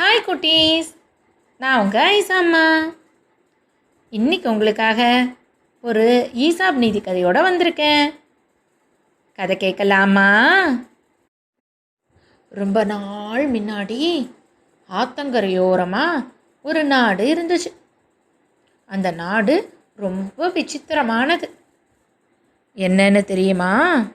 Hi குட்டீஸ். நான் உங்கள் ஐசாம்மா இன்னைக்கு உங்களுக்காக ஒரு ஈசாப் நீதி கதையோடு வந்திருக்கேன். கதை கேட்கலாமா? ரொம்ப நாள் முன்னாடி ஆத்தங்கரையோரமாக ஒரு நாடு இருந்துச்சு. அந்த நாடு ரொம்ப விசித்திரமானது. என்னன்னு தெரியுமா?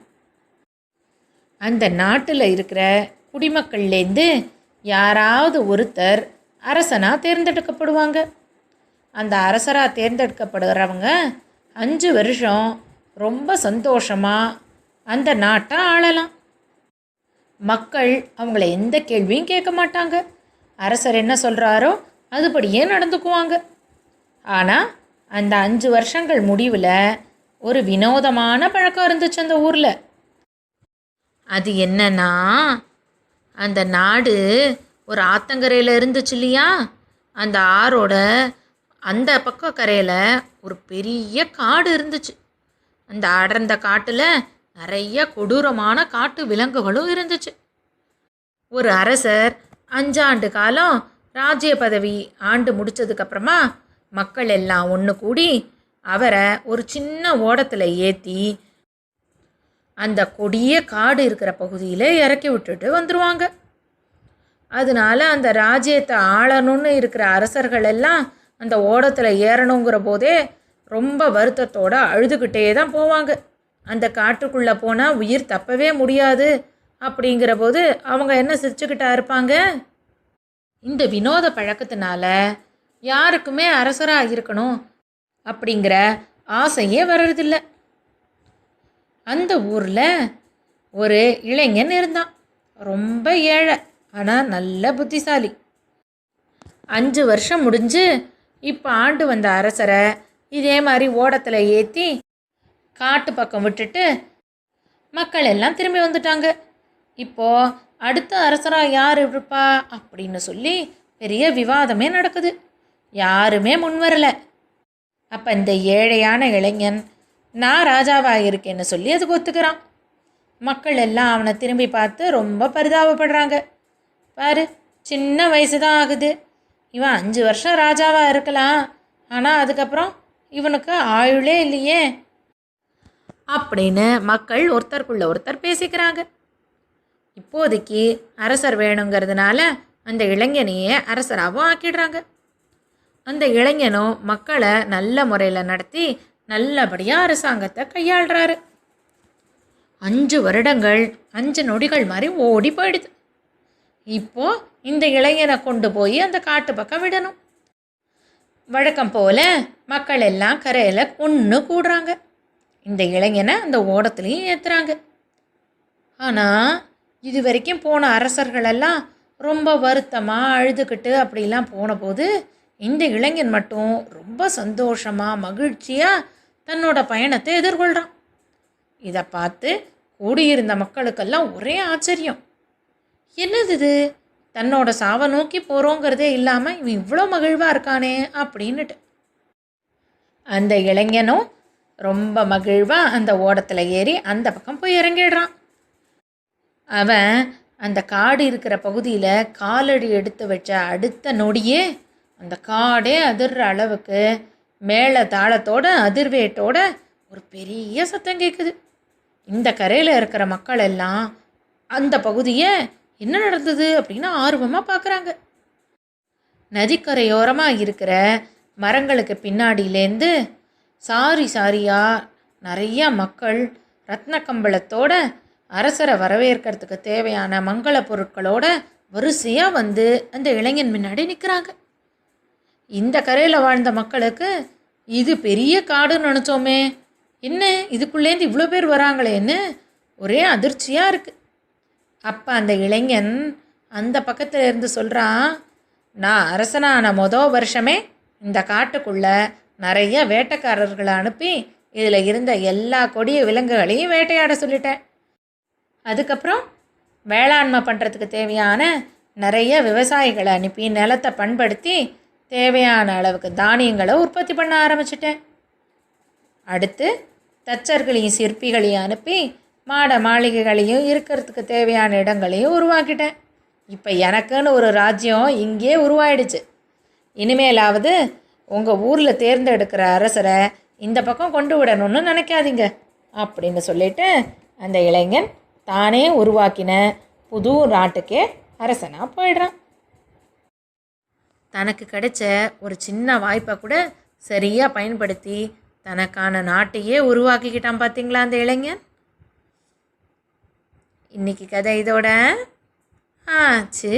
அந்த நாட்டில் இருக்கிற குடிமக்கள்லேருந்து யாராவது ஒருத்தர் அரசனாக தேர்ந்தெடுக்கப்படுவாங்க. அந்த அரசராக தேர்ந்தெடுக்கப்படுறவங்க அஞ்சு வருஷம் ரொம்ப சந்தோஷமாக அந்த நாட்டை ஆளலாம். மக்கள் அவங்கள எந்த கேள்வியும் கேட்க மாட்டாங்க. அரசர் என்ன சொல்கிறாரோ அதுபடியே நடந்துக்குவாங்க. ஆனால் அந்த அஞ்சு வருஷங்கள் முடிவில் ஒரு வினோதமான பழக்கம் இருந்துச்சு அந்த ஊரில். அது என்னன்னா அந்த நாடு ஒரு ஆத்தங்கரையில் இருந்துச்சு இல்லையா? அந்த ஆறோட அந்த பக்க கரையில் ஒரு பெரிய காடு இருந்துச்சு. அந்த அடர்ந்த காட்டில் நிறைய கொடூரமான காட்டு விலங்குகளும் இருந்துச்சு. ஒரு அரசர் அஞ்சாண்டு காலம் ராஜ்ய பதவி ஆண்டு முடிச்சதுக்கப்புறமா மக்கள் எல்லாம் ஒன்று கூடி அவரை ஒரு சின்ன ஓடத்தில் ஏற்றி அந்த கொடிய காடு இருக்கிற பகுதியில் இறக்கி விட்டுட்டு வந்துடுவாங்க அதனால அந்த ராஜ்யத்தை ஆளணும்னு இருக்கிற அரசர்கள் எல்லாம் அந்த ஓடத்தில் ஏறணுங்கிற போதே ரொம்ப வருத்தத்தோடு அழுதுகிட்டே தான் போவாங்க. அந்த காட்டுக்குள்ளே போனால் உயிர் தப்பவே முடியாது அப்படிங்கிற போது அவங்க என்ன சிரிச்சுக்கிட்டா இருப்பாங்க? இந்த வினோத பழக்கத்தினால யாருக்குமே அரசராக இருக்கணும் அப்படிங்கிற ஆசையே வர்றதில்லை. அந்த ஊரில் ஒரு இளைஞன் இருந்தான். ரொம்ப ஏழை ஆனால் நல்ல புத்திசாலி. அஞ்சு வருஷம் முடிஞ்சு இப்போ ஆண்டு வந்த அரசரை இதே மாதிரி ஓடத்தில் ஏற்றி காட்டு பக்கம் விட்டுட்டு மக்கள் எல்லாம் திரும்பி வந்துட்டாங்க. இப்போது அடுத்த அரசராக யார் இருப்பா அப்படின்னு சொல்லி பெரிய விவாதமே நடக்குது. யாருமே முன்வரலை அப்போ இந்த ஏழையான இளைஞன் நான் ராஜாவாக இருக்கேன்னு சொல்லி அதுக்கு ஒத்துக்கிறான். மக்கள் எல்லாம் அவனை திரும்பி பார்த்து ரொம்ப பரிதாபப்படுறாங்க. பாரு சின்ன வயசு தான் ஆகுது. இவன் அஞ்சு வருஷம் ராஜாவாக இருக்கலாம். ஆனால் அதுக்கப்புறம் இவனுக்கு ஆயுளே இல்லையே. அப்படின்னு மக்கள் ஒருத்தருக்குள்ள ஒருத்தர் பேசிக்கிறாங்க. இப்போதைக்கு அரசர் வேணுங்கிறதுனால அந்த இளைஞனையே அரசராகவும் ஆக்கிடுறாங்க. அந்த இளைஞனும் மக்களை நல்ல முறையில் நடத்தி நல்லபடியாக அரசாங்கத்தை கையாளுறாரு. அஞ்சு வருடங்கள் அஞ்சு நொடிகள் மாதிரி ஓடி போயிடுது. இப்போ இந்த இளைஞனை கொண்டு போய் அந்த காட்டு பக்கம் விடணும். வழக்கம் போல மக்கள் எல்லாம் கரையில் ஒன்று கூடுறாங்க. இந்த இளைஞனை அந்த ஓடத்துலேயும் ஏற்றுறாங்க ஆனால் இது வரைக்கும் போன அரசர்களெல்லாம் ரொம்ப வருத்தமாக அழுதுகிட்டு அப்படிலாம் போன போது இந்த இளைஞன் மட்டும் ரொம்ப சந்தோஷமாக மகிழ்ச்சியாக தன்னோட பயணத்தை எதிர்கொள்கிறான் இதை பார்த்து கூடியிருந்த மக்களுக்கெல்லாம் ஒரே ஆச்சரியம். என்னது இது? தன்னோட சாவை நோக்கி போகிறோங்கிறதே இல்லாமல் இவன் இவ்வளோ மகிழ்வாக இருக்கானே அப்படின்னுட்டு. அந்த இளைஞனும் ரொம்ப மகிழ்வாக அந்த ஓடத்தில் ஏறி அந்த பக்கம் போய் இறங்கிடுறான். அவன் அந்த காடு இருக்கிற பகுதியில் காலடி எடுத்து வச்ச அடுத்த நொடியே அந்த காடே அதிர்ற அளவுக்கு மேலே தாளத்தோட அதிர்வேட்டோட ஒரு பெரிய சத்தம் கேட்குது இந்த கரையில் இருக்கிற மக்கள் எல்லாம் அந்த பகுதியை என்ன நடந்தது அப்படின்னு ஆர்வமாக பார்க்குறாங்க நதிக்கரையோரமாக இருக்கிற மரங்களுக்கு பின்னாடியிலேருந்து சாரி சாரியாக நிறையா மக்கள் ரத்ன கம்பளத்தோட அரசரை வரவேற்கிறதுக்கு தேவையான மங்கள பொருட்களோட வரிசையாக வந்து அந்த இளைஞன் முன்னாடி நிற்கிறாங்க இந்த கரையில் வாழ்ந்த மக்களுக்கு இது பெரிய காடுன்னு நினச்சோமே. என்ன? இதுக்குள்ளேருந்து இவ்வளோ பேர் வராங்களேன்னு ஒரே அதிர்ச்சியாக இருக்குது அப்போ அந்த இளைஞன் அந்த பக்கத்தில் இருந்து சொல்கிறான் நான் அரசனான மொதல் வருஷமே இந்த காட்டுக்குள்ளே நிறைய வேட்டைக்காரர்களை அனுப்பி இதில் இருந்த எல்லா கொடிய விலங்குகளையும் வேட்டையாட சொல்லிட்டேன். அதுக்கப்புறம் வேளாண்மை பண்ணுறதுக்கு தேவையான நிறைய விவசாயிகளை அனுப்பி நிலத்தை பண்படுத்தி தேவையான அளவுக்கு தானியங்களை உற்பத்தி பண்ண ஆரம்பிச்சிட்டேன். அடுத்து தச்சர்களையும் சிற்பிகளையும் அனுப்பி மாட மாளிகைகளையும் இருக்கிறதுக்கு தேவையான இடங்களையும் உருவாக்கிட்டேன். இப்போ எனக்குன்னு ஒரு ராஜ்யம் இங்கே உருவாயிடுச்சு. இனிமேலாவது உங்கள் ஊரில் தேர்ந்தெடுக்கிற அரசரை இந்த பக்கம் கொண்டு விடணும்னு நினைக்காதீங்க அப்படின்னு சொல்லிட்டு அந்த இளைஞன் தானே உருவாக்கின புது நாட்டுக்கே அரசனாக போயிடுறான். தனக்கு கிடைச்ச ஒரு சின்ன வாய்ப்பை கூட சரியாக பயன்படுத்தி தனக்கான நாட்டையே உருவாக்கிக்கிட்டான் பார்த்தீங்களா அந்த இளைஞன்? இன்னைக்கு கதை இதோட ஆச்சு.